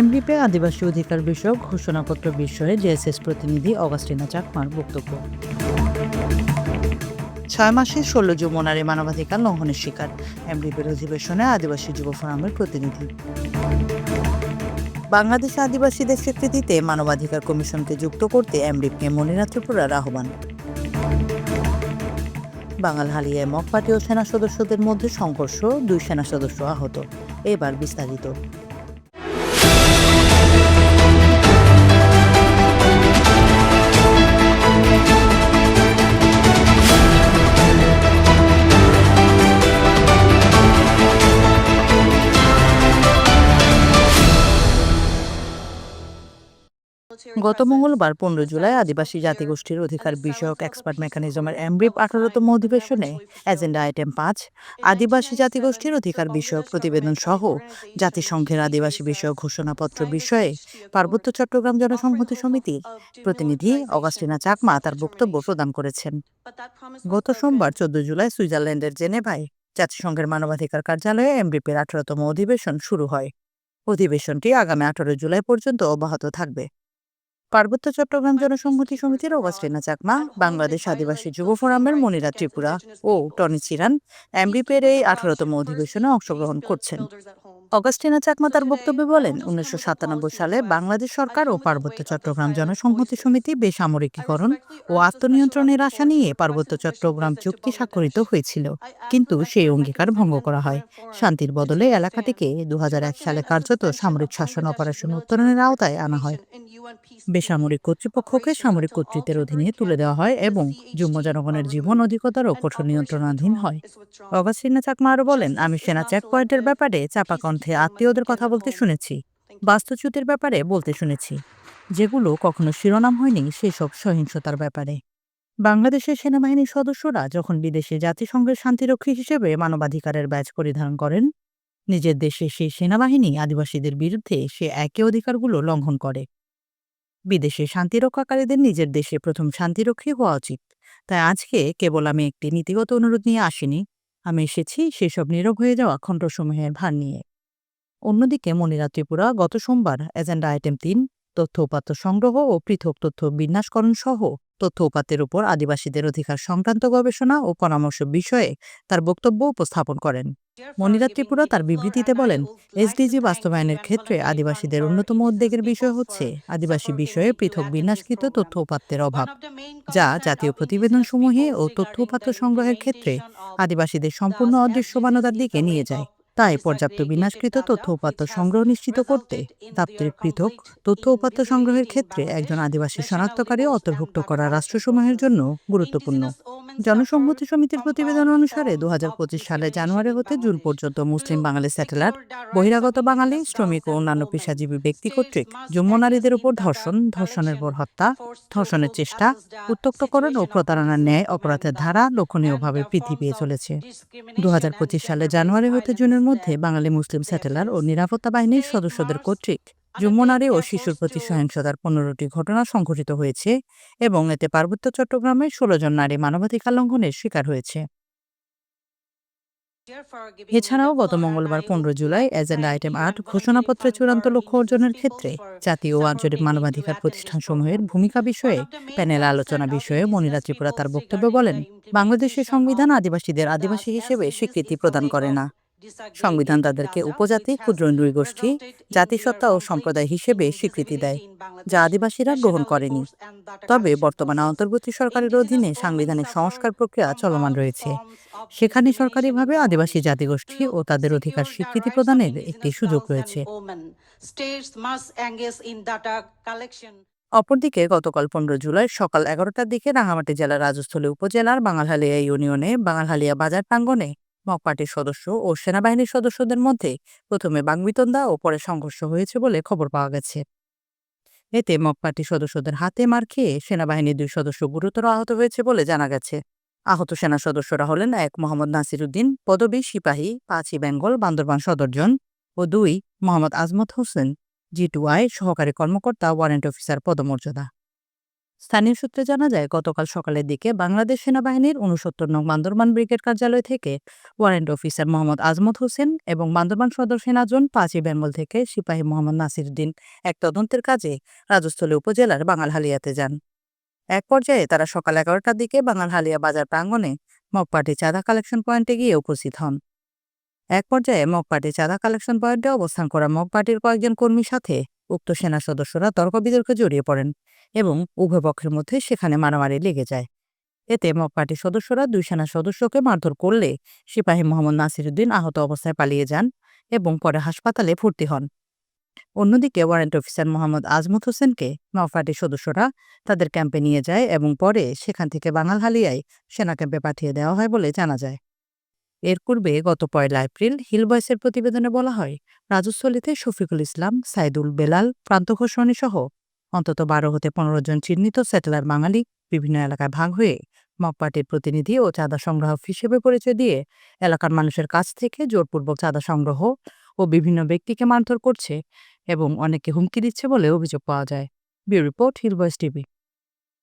MDP আদিবাসী অধিকার বিষয়ক ঘোষণাপত্র বিষয়ে জেএসএস প্রতিনিধি অগাস্টিনা চাকমার বক্তব্য। ছয় মাসে ষোলো যমুনারে মানবাধিকার লঙ্ঘনের শিকার এমডিপির অধিবেশনে আদিবাসী যুব ফোরামের প্রতিনিধি। বাংলাদেশে আদিবাসীদের স্বীকৃতিতে মানবাধিকার কমিশনকে যুক্ত করতে এমডিপকে মনিরা ত্রিপুরার আহ্বান। বাঙাল হালিয়ায় মক পার্টি ও সেনা সদস্যদের মধ্যে সংঘর্ষ, দুই সেনা সদস্য আহত। এবার বিস্তারিত। গত মঙ্গলবার পনেরো জুলাই আদিবাসী জাতিগোষ্ঠীর অধিকার বিষয়ক এক্সপার্ট মেকানিজমের এমব্রিপ আঠারোতম অধিবেশনে এজেন্ডা আইটেম পাঁচ, আদিবাসী জাতিগোষ্ঠীর অধিকার বিষয়ক প্রতিবেদন সহ জাতিসংঘের আদিবাসী বিষয়ক ঘোষণাপত্র বিষয়ে পার্বত্য চট্টগ্রাম জনসংহতি সমিতির প্রতিনিধি অগাস্টিনা চাকমা তার বক্তব্য প্রদান করেছেন। গত সোমবার চোদ্দ জুলাই সুইজারল্যান্ডের জেনেভায় জাতিসংঘের মানবাধিকার কার্যালয়ে এমব্রিপের আঠারোতম অধিবেশন শুরু হয়। অধিবেশনটি আগামী আঠারো জুলাই পর্যন্ত অব্যাহত থাকবে। পার্বত্য চট্টগ্রাম জনসংহতি সমিতির অগাস্টিনা চাকমা বাংলাদেশ আদিবাসী যুব ফোরামের মনিরা ত্রিপুরা ও টনি চিরান এমবিপের এই আঠারোতম অধিবেশনে অংশগ্রহণ করছেন। অগাস্টিনা চাকমা তার বক্তব্যে বলেন উনিশশো সাতানব্বই সালে বাংলাদেশ সরকার ও পার্বত্য চট্টগ্রাম জনসংহতি সমিতি বেসামরিকীকরণ ও আত্মনিয়ন্ত্রণের আশা নিয়ে পার্বত্য চট্টগ্রাম চুক্তি স্বাক্ষরিত হয়েছিল। কিন্তু সেই অঙ্গীকার ভঙ্গ করা হয়। শান্তির বদলে এলাকাটিকে দু হাজার এক সালে কার্যত সামরিক শাসন অপারেশন উত্তরণের আওতায় আনা হয় বেসামরিক কর্তৃপক্ষকে সামরিক কর্তৃত্বের অধীনে তুলে দেওয়া হয় এবং যুগ্ম জনগণের জীবন অধিকতর ও কঠোর নিয়ন্ত্রণাধীন হয়। অগাস্টিনা চাকমা আরও বলেন, আমি সেনা চেকপয়েন্টের ব্যাপারে চাপা কণ্ঠে আত্মীয়দের কথা বলতে শুনেছি, বাস্তুচ্যুতির ব্যাপারে বলতে শুনেছি, যেগুলো কখনো শিরোনাম হয়নি সেসব সহিংসতার ব্যাপারে। বাংলাদেশের সেনাবাহিনীর সদস্যরা যখন বিদেশে জাতিসংঘের শান্তিরক্ষী হিসেবে মানবাধিকারের ব্যাজ পরিধান করেন, নিজের দেশে সেই সেনাবাহিনী আদিবাসীদের বিরুদ্ধে সে একই অধিকারগুলো লঙ্ঘন করে। বিদেশে শান্তিরক্ষাকারীদের নিজের দেশে প্রথম শান্তিরক্ষী হওয়া উচিত। তাই আজকে কেবল আমি একটি নীতিগত অনুরোধ নিয়ে আসিনি। আমি এসেছি সেসব নীরব হয়ে যাওয়া খণ্ডসমূহের ভার নিয়ে। অন্যদিকে মনিরা ত্রিপুরা গত সোমবার এজেন্ডা আইটেম তিন, তথ্য উপাত্ত সংগ্রহ ও পৃথক তথ্য বিন্যাসকরণ সহ তথ্য উপাত্তের উপর আদিবাসীদের অধিকার সংক্রান্ত গবেষণা ও পরামর্শ বিষয়ে তার বক্তব্য উপস্থাপন করেন। মনিরা ত্রিপুরা তার বিবৃতিতে বলেন, এসডিজি বাস্তবায়নের ক্ষেত্রে আদিবাসীদের অন্যতম উদ্বেগের বিষয় হচ্ছে আদিবাসী বিষয়ে পৃথক বিন্যাসকৃত তথ্য উপাত্তের অভাব, যা জাতীয় প্রতিবেদনসমূহে ও তথ্য উপাত্ত সংগ্রহের ক্ষেত্রে আদিবাসীদের সম্পূর্ণ অদৃশ্যমানতার দিকে নিয়ে যায়। তাই পর্যাপ্ত বিনাশকৃত তথ্য উপাত্ত সংগ্রহ নিশ্চিত করতে দাপ্তরিক পৃথক তথ্য উপাত্ত সংগ্রহের ক্ষেত্রে একজন আদিবাসী শনাক্তকারী অন্তর্ভুক্ত করা রাষ্ট্রসমূহের জন্য গুরুত্বপূর্ণ। জনসংহতি সমিতির প্রতিবেদন অনুসারে দু হাজার পঁচিশ সালে জানুয়ারি হতে জুন পর্যন্ত মুসলিম বাঙালি স্যাটেলার বহিরাগত বাঙালি শ্রমিক ও অন্যান্য পেশাজীবী ব্যক্তি কর্তৃক যুগ্ম নারীদের উপর ধর্ষণ ধর্ষণের পর হত্যা ধর্ষণের চেষ্টা উত্তক্তকরণ ও প্রতারণার ন্যায় অপরাধের ধারা লক্ষণীয়ভাবে বৃদ্ধি পেয়ে চলেছে। দু হাজার পঁচিশ সালে জানুয়ারি হতে জুনের মধ্যে বাঙালি মুসলিম স্যাটেলার ও নিরাপত্তা বাহিনীর সদস্যদের কর্তৃক যুগ্ম নারী ও শিশুর প্রতি সহিংসতার পনেরোটি ঘটনা সংঘটিত হয়েছে এবং এতে পার্বত্য চট্টগ্রামে ষোলো জন নারী মানবাধিকার লঙ্ঘনের শিকার হয়েছে। এছাড়াও গত মঙ্গলবার পনেরো জুলাই এজেন্ডা আইটেম আট ঘোষণাপত্রে চূড়ান্ত লক্ষ্য অর্জনের ক্ষেত্রে জাতীয় ও আঞ্চলিক মানবাধিকার প্রতিষ্ঠানসমূহের ভূমিকা বিষয়ে প্যানেল আলোচনা বিষয়ে মনিরা ত্রিপুরা তার বক্তব্য বলেন বাংলাদেশের সংবিধান আদিবাসীদের আদিবাসী হিসেবে স্বীকৃতি প্রদান করে না। সংবিধান তাদেরকে উপজাতি ক্ষুদ্র নৃগোষ্ঠী জাতিসত্তা ও সম্প্রদায় হিসেবে স্বীকৃতি দেয়। যা আদিবাসীরা গ্রহণ করেনি। তবে বর্তমানে অন্তর্বর্তী সরকারের অধীনে সাংবিধানিক সংস্কার প্রক্রিয়া চলমান রয়েছে। সেখানে সরকারিভাবে আদিবাসী জাতিগোষ্ঠী ও তাদের অধিকার স্বীকৃতি প্রদানের একটি সুযোগ রয়েছে। অপরদিকে গতকাল পনেরো জুলাই সকাল এগারোটার দিকে রাঙামাটি জেলার রাজস্থলী উপজেলার বাঙালহালিয়া ইউনিয়নে বাঙালহালিয়া বাজার প্রাঙ্গণে মক পার্টির সদস্য ও সেনাবাহিনীর সদস্যদের মধ্যে প্রথমে বাংবিতন্দা ও পরে সংঘর্ষ হয়েছে বলে খবর পাওয়া গেছে। এতে মক পার্টির সদস্যদের হাতে মার খেয়ে সেনাবাহিনীর দুই সদস্য গুরুতর আহত হয়েছে বলে জানা গেছে। আহত সেনা সদস্যরা হলেন এক মোহাম্মদ নাসির উদ্দিন পদবী সিপাহী, পাঁচই বেঙ্গল, বান্দরবান সদরজন ও দুই Mohammad Azmat Hossain, G two I সহকারী কর্মকর্তা, ওয়ারেন্ট অফিসার, পদমর্যাদা। স্থানীয় সূত্রে জানা যায়, গতকাল সকালের দিকে বাংলাদেশ সেনাবাহিনীর উনসত্তর নং বান্দরবান ব্রিগেড কার্যালয় থেকে ওয়ারেন্ট অফিসার মোহাম্মদ আজমত হোসেন এবং বান্দরবান সদর সেনাজন পাঁচই বেঙ্গল থেকে সিপাহী মোহাম্মদ নাসির উদ্দিন এক তদন্তের কাজে রাজস্থলী উপজেলার বাঙালহালিয়াতে যান। এক পর্যায়ে তারা সকাল এগারোটার দিকে বাঙালহালিয়া বাজার প্রাঙ্গণে মগপাটি চাঁদা কালেকশন পয়েন্টে গিয়ে উপস্থিত হন। এক পর্যায়ে মগপাটি চাঁদা কালেকশন পয়েন্টে অবস্থান করা মগপাটির কয়েকজন কর্মীর সাথে উক্ত সেনা সদস্যরা তর্ক বিতর্কে জড়িয়ে পড়েন এবং উভয় পক্ষের মধ্যে সেখানে মারামারি লেগে যায়। এতে মগপাটির সদস্যরা দুই সেনা সদস্যকে মারধর করলে সিপাহী মোহাম্মদ নাসিরুদ্দিন আহত অবস্থায় পালিয়ে যান এবং পরে হাসপাতালে ভর্তি হন। অন্যদিকে ওয়ারেন্ট অফিসার মোহাম্মদ আজমত হোসেনকে নওপার্টির সদস্যরা তাদের ক্যাম্পে নিয়ে যায় এবং পরে সেখান থেকে বাঙালহালিয়ায় সেনা ক্যাম্পে পাঠিয়ে দেওয়া হয় বলে জানা যায়। এর পূর্বে গত পয়লা এপ্রিল হিল বয়সের প্রতিবেদনে বলা হয়, রাজস্থলীতে শফিকুল ইসলাম, সাইদুল বেলাল, প্রান্ত ঘোষণী সহ অন্তত বারো হতে পনেরো জন চিহ্নিত সেটেলার বাঙালি বিভিন্ন এলাকায় ভাগ হয়ে মগ পার্টির প্রতিনিধি ও চাঁদা সংগ্রাহক হিসেবে পরিচয় দিয়ে এলাকার মানুষের কাছ থেকে জোরপূর্বক চাঁদা সংগ্রহ ও বিভিন্ন ব্যক্তিকে মারধর করছে এবং অনেকে হুমকি দিচ্ছে বলে অভিযোগ পাওয়া যায়। বিউ রিপোর্ট হিল বয়েস টিভি।